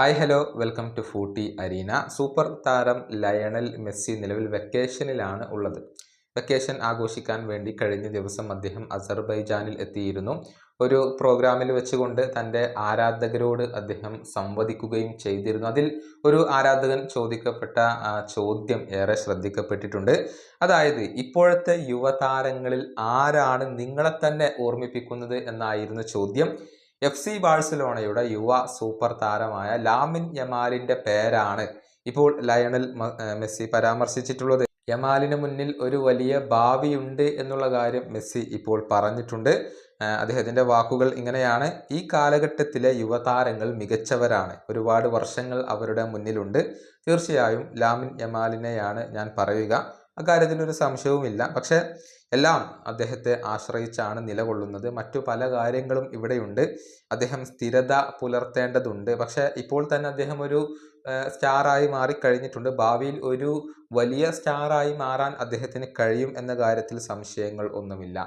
Hi hello welcome to Footy Arena super താരം Lionel Messi നിലവിൽ വെക്കേഷനിലാണ് ഉള്ളത്. വെക്കേഷൻ ആഘോഷിക്കാൻ വേണ്ടി കഴിഞ്ഞ ദിവസം അദ്ദേഹം അസർബൈജാനിൽ എത്തിയിരുന്നു. ഒരു പ്രോഗ്രാമിൽ വെച്ചുകൊണ്ട് തന്റെ ആരാധകരോട് അദ്ദേഹം സംവദിക്കുകയും ചെയ്തിരുന്നു. അതിൽ ഒരു ആരാധകൻ ചോദിക്കപ്പെട്ട ചോദ്യം ഏറെ ശ്രദ്ധിക്കപ്പെട്ടിട്ടുണ്ട്. അതായത് ഇപ്പോഴത്തെ യുവതാരങ്ങളിൽ ആരാണ് നിങ്ങളെ തന്നെ ഓർമ്മിപ്പിക്കുന്നത് എന്നായിരുന്നു ചോദ്യം. എഫ് സി ബാഴ്സലോണയുടെ യുവ സൂപ്പർ താരമായ ലാമിൻ യമാലിന്റെ പേരാണ് ഇപ്പോൾ ലയണൽ മെസ്സി പരാമർശിച്ചിട്ടുള്ളത്. യമാലിന് മുന്നിൽ ഒരു വലിയ ഭാവിയുണ്ട് എന്നുള്ള കാര്യം മെസ്സി ഇപ്പോൾ പറഞ്ഞിട്ടുണ്ട്. അദ്ദേഹത്തിന്റെ വാക്കുകൾ ഇങ്ങനെയാണ്. ഈ കാലഘട്ടത്തിലെ യുവതാരങ്ങൾ മികച്ചവരാണ്. ഒരുപാട് വർഷങ്ങൾ അവരുടെ മുന്നിലുണ്ട്. തീർച്ചയായും ലാമിൻ യമാലിനെയാണ് ഞാൻ പറയുക. അക്കാര്യത്തിൽ ഒരു സംശയവുമില്ല. പക്ഷേ എല്ലാം അദ്ദേഹത്തെ ആശ്രയിച്ചാണ് നിലകൊള്ളുന്നത്. മറ്റു പല കാര്യങ്ങളും ഇവിടെയുണ്ട്. അദ്ദേഹം സ്ഥിരത പുലർത്തേണ്ടതുണ്ട്. പക്ഷെ ഇപ്പോൾ തന്നെ അദ്ദേഹം ഒരു സ്റ്റാറായി മാറിക്കഴിഞ്ഞിട്ടുണ്ട്. ഭാവിയിൽ ഒരു വലിയ സ്റ്റാറായി മാറാൻ അദ്ദേഹത്തിന് കഴിയും എന്ന കാര്യത്തിൽ സംശയങ്ങൾ ഒന്നുമില്ല.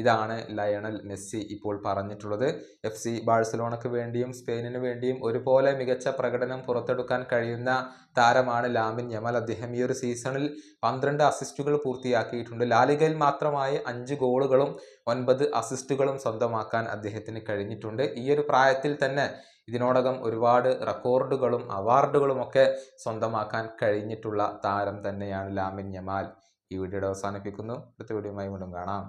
ഇതാണ് ലയണൽ മെസ്സി ഇപ്പോൾ പറഞ്ഞിട്ടുള്ളത്. എഫ് സി ബാഴ്സലോണയ്ക്ക് വേണ്ടിയും സ്പെയിനിന് വേണ്ടിയും ഒരുപോലെ മികച്ച പ്രകടനം പുറത്തെടുക്കാൻ കഴിയുന്ന താരമാണ് ലാമിൻ യമൽ. അദ്ദേഹം ഈ ഒരു സീസണിൽ പന്ത്രണ്ട് അസിസ്റ്റുകൾ പൂർത്തിയാക്കിയിട്ടുണ്ട്. ലാലിഗയിൽ മാത്രമായി അഞ്ച് ഗോളുകളും ഒൻപത് അസിസ്റ്റുകളും സ്വന്തമാക്കാൻ അദ്ദേഹത്തിന് കഴിഞ്ഞിട്ടുണ്ട്. ഈ ഒരു പ്രായത്തിൽ തന്നെ ഇതിനോടകം ഒരുപാട് റെക്കോർഡുകളും അവാർഡുകളും ഒക്കെ സ്വന്തമാക്കാൻ കഴിഞ്ഞിട്ടുള്ള താരം തന്നെയാണ് ലാമിൻ യമാൽ. ഈ വീഡിയോയുടെ അവസാനിപ്പിക്കുന്നു. അടുത്ത വീഡിയോയുമായി വീണ്ടും കാണാം.